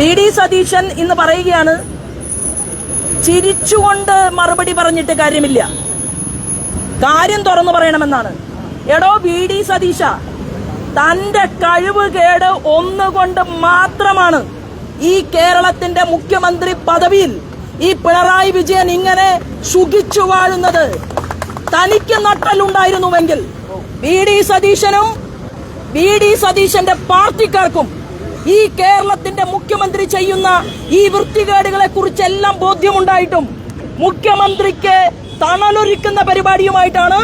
V D Satheesan ഇന്ന് പറയുകയാണ് ചിരിച്ചുകൊണ്ട് മറുപടി പറഞ്ഞിട്ട് കാര്യമില്ല. കാര്യം തുറന്നു പറയണമെന്നാണ്. എടോ വി ഡി സതീശ തന്റെ കഴിവ് കേട് ഒന്നുകൊണ്ട് മാത്രമാണ് ഈ കേരളത്തിന്റെ മുഖ്യമന്ത്രി പദവിയിൽ ഈ പിണറായി വിജയൻ ഇങ്ങനെ സുഖിച്ചു വാഴുന്നത്. തനിക്ക് നട്ടലുണ്ടായിരുന്നുവെങ്കിൽ വി ഡി സതീശനും വി ഡി സതീശന്റെ പാർട്ടിക്കാർക്കും ഈ കേരളത്തിന്റെ മുഖ്യമന്ത്രി ചെയ്യുന്ന ഈ വൃത്തികേടുകളെ കുറിച്ചെല്ലാം ബോധ്യമുണ്ടായിട്ടും മുഖ്യമന്ത്രിക്ക് തണലൊരുക്കുന്ന പരിപാടിയുമായിട്ടാണ്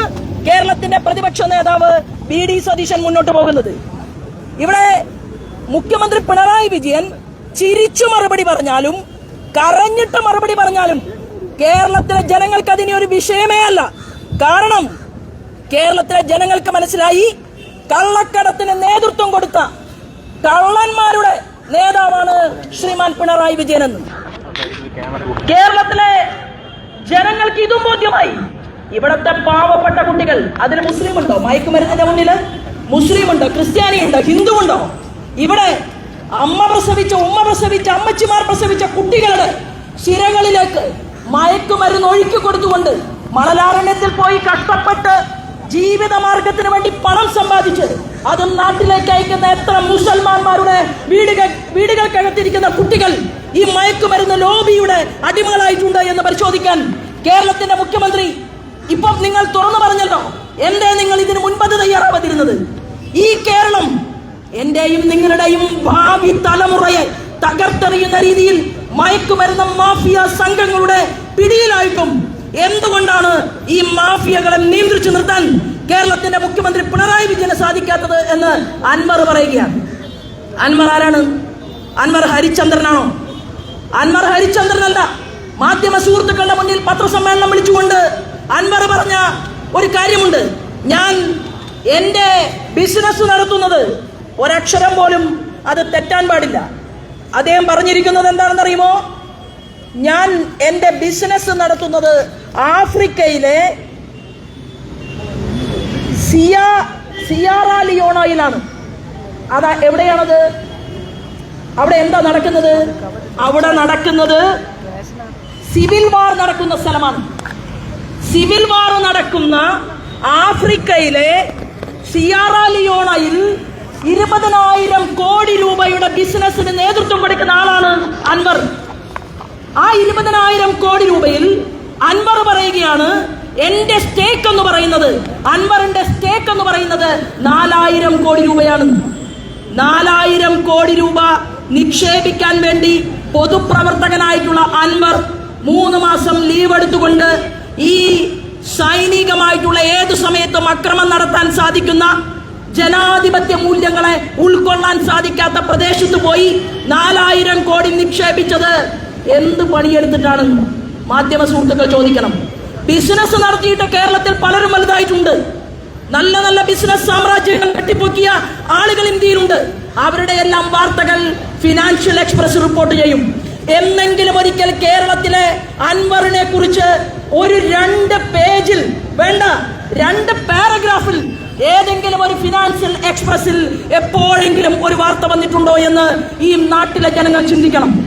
കേരളത്തിന്റെ പ്രതിപക്ഷ നേതാവ് ബി ഡി സതീശൻ മുന്നോട്ട് പോകുന്നത്. ഇവിടെ മുഖ്യമന്ത്രി പിണറായി വിജയൻ ചിരിച്ചു മറുപടി പറഞ്ഞാലും കരഞ്ഞിട്ട് മറുപടി പറഞ്ഞാലും കേരളത്തിലെ ജനങ്ങൾക്ക് അതിനെ ഒരു വിഷയമേ അല്ല. കാരണം കേരളത്തിലെ ജനങ്ങൾക്ക് മനസ്സിലായി കള്ളക്കടത്തിന് നേതൃത്വം കൊടുത്ത കള്ളന്മാരുടെ നേതാവാണ് ശ്രീമാൻ പിണറായി വിജയൻ എന്ന്. കേരളത്തിലെ ജനങ്ങൾക്ക് ഇതും ബോധ്യമായി. ഇവിടത്തെ പാവപ്പെട്ട കുട്ടികൾ അതിൽ മുസ്ലിം ഉണ്ടോ മയക്കുമരുന്നിന്റെ മുന്നിൽ മുസ്ലിം ഉണ്ടോ ക്രിസ്ത്യാനി ഉണ്ടോ ഹിന്ദു ഉണ്ടോ ഇവിടെ അമ്മ പ്രസവിച്ച ഉമ്മ പ്രസവിച്ച അമ്മച്ചിമാർ പ്രസവിച്ച കുട്ടികളുടെ ശിരകളിലേക്ക് മയക്കുമരുന്ന് ഒഴുക്കി കൊടുത്തുകൊണ്ട് മണലാരണ്യത്തിൽ പോയി കഷ്ടപ്പെട്ട് ജീവിത മാർഗത്തിന് വേണ്ടി പണം സമ്പാദിച്ച് അതും നാട്ടിലേക്ക് അയക്കുന്ന എത്ര മുസൽമാന്മാരുടെ വീടുകൾ വീടുകൾ വീടുകൾക്കകത്തിരിക്കുന്ന കുട്ടികൾ ഈ മയക്കുമരുന്ന് ലോബിയുടെ അടിമകളായിട്ടുണ്ട് എന്ന് പരിശോധിക്കാൻ കേരളത്തിന്റെ മുഖ്യമന്ത്രി ഇപ്പം നിങ്ങൾ തുറന്നു പറഞ്ഞല്ലോ എന്തേ നിങ്ങൾ ഇതിന് മുൻപത് തയ്യാറാവാതിരുന്നത്? ഈ കേരളം എന്റെയും നിങ്ങളുടെയും ഭാവി തലമുറയെ തകർത്തെറിയുന്ന രീതിയിൽ മയക്കുമരുന്ന മാഫിയ സംഘങ്ങളുടെ പിടിയിലായിട്ടും എന്തുകൊണ്ടാണ് ഈ മാഫിയകളെ നിയന്ത്രിച്ചു നിർത്താൻ കേരളത്തിന്റെ മുഖ്യമന്ത്രി പിണറായി വിജയന് സാധിക്കാത്തത് എന്ന് അൻവർ പറയുകയാണ്. അൻവർ ആരാണ്? അൻവർ ഹരിചന്ദ്രനാണോ അൻവർ ഹരിചന്ദ്രനല്ല മാധ്യമ സുഹൃത്തുക്കളുടെ മുന്നിൽ പത്രസമ്മേളനം വിളിച്ചുകൊണ്ട് അൻവർ പറഞ്ഞ ഒരു കാര്യമുണ്ട്. ഞാൻ എന്റെ ബിസിനസ് നടത്തുന്നത് ഒരക്ഷരം പോലും അത് തെറ്റാൻ പാടില്ല. അദ്ദേഹം പറഞ്ഞിരിക്കുന്നത് എന്താണെന്ന് അറിയുമോ ഞാൻ എന്റെ ബിസിനസ് നടത്തുന്നത് ആഫ്രിക്കയിലെ സിയാ സിയാറ ലിയോണയിലാണ്. അതാ എവിടെയാണത്? അവിടെ എന്താ നടക്കുന്നത്? അവിടെ നടക്കുന്നത് സിവിൽ വാർ നടക്കുന്ന സ്ഥലമാണ്. സിവിൽ വാർ നടക്കുന്ന ആഫ്രിക്കയിലെ സിയാറ ലിയോണയിൽ ഇരുപതിനായിരം കോടി രൂപയുടെ ബിസിനസ്സിന് നേതൃത്വം കൊടുക്കുന്ന ആളാണ് ആ ഇരുപതിനായിരം കോടി രൂപയിൽ അൻവർ പറയുകയാണ് എന്റെ സ്റ്റേക്ക് എന്ന് പറയുന്നത് അൻവറിന്റെ സ്റ്റേക്ക് എന്ന് പറയുന്നത് നാലായിരം കോടി രൂപയാണ്. നാലായിരം കോടി രൂപ നിക്ഷേപിക്കാൻ വേണ്ടി പൊതുപ്രവർത്തകനായിട്ടുള്ള അൻവർ മൂന്ന് മാസം ലീവ് എടുത്തുകൊണ്ട് ഈ സൈനികമായിട്ടുള്ള ഏതു സമയത്തും അക്രമം നടത്താൻ സാധിക്കുന്ന ജനാധിപത്യ മൂല്യങ്ങളെ ഉൾക്കൊള്ളാൻ സാധിക്കാത്ത പ്രദേശത്ത് പോയി നാലായിരം കോടി നിക്ഷേപിച്ചത് എന്ത് പണിയെടുത്തിട്ടാണ് മാധ്യമ സുഹൃത്തുക്കൾ ചോദിക്കണം? ബിസിനസ് നടത്തിയിട്ട് കേരളത്തിൽ പലരും വലുതായിട്ടുണ്ട്. നല്ല നല്ല ബിസിനസ് സാമ്രാജ്യങ്ങൾ കെട്ടിപ്പൊക്കിയ ആളുകൾ ഇന്ത്യയിലുണ്ട്. അവരുടെ എല്ലാം വാർത്തകൾ ഫിനാൻഷ്യൽ എക്സ്പ്രസ് റിപ്പോർട്ട് ചെയ്യും. എന്നെങ്കിലും ഒരിക്കൽ കേരളത്തിലെ അൻവറിനെ കുറിച്ച് ഒരു രണ്ട് പേജിൽ വേണ്ട രണ്ട് പാരഗ്രാഫിൽ ഏതെങ്കിലും ഒരു ഫിനാൻഷ്യൽ എക്സ്പ്രസിൽ എപ്പോഴെങ്കിലും ഒരു വാർത്ത വന്നിട്ടുണ്ടോ എന്ന് ഈ നാട്ടിലെ ജനങ്ങൾ ചിന്തിക്കണം.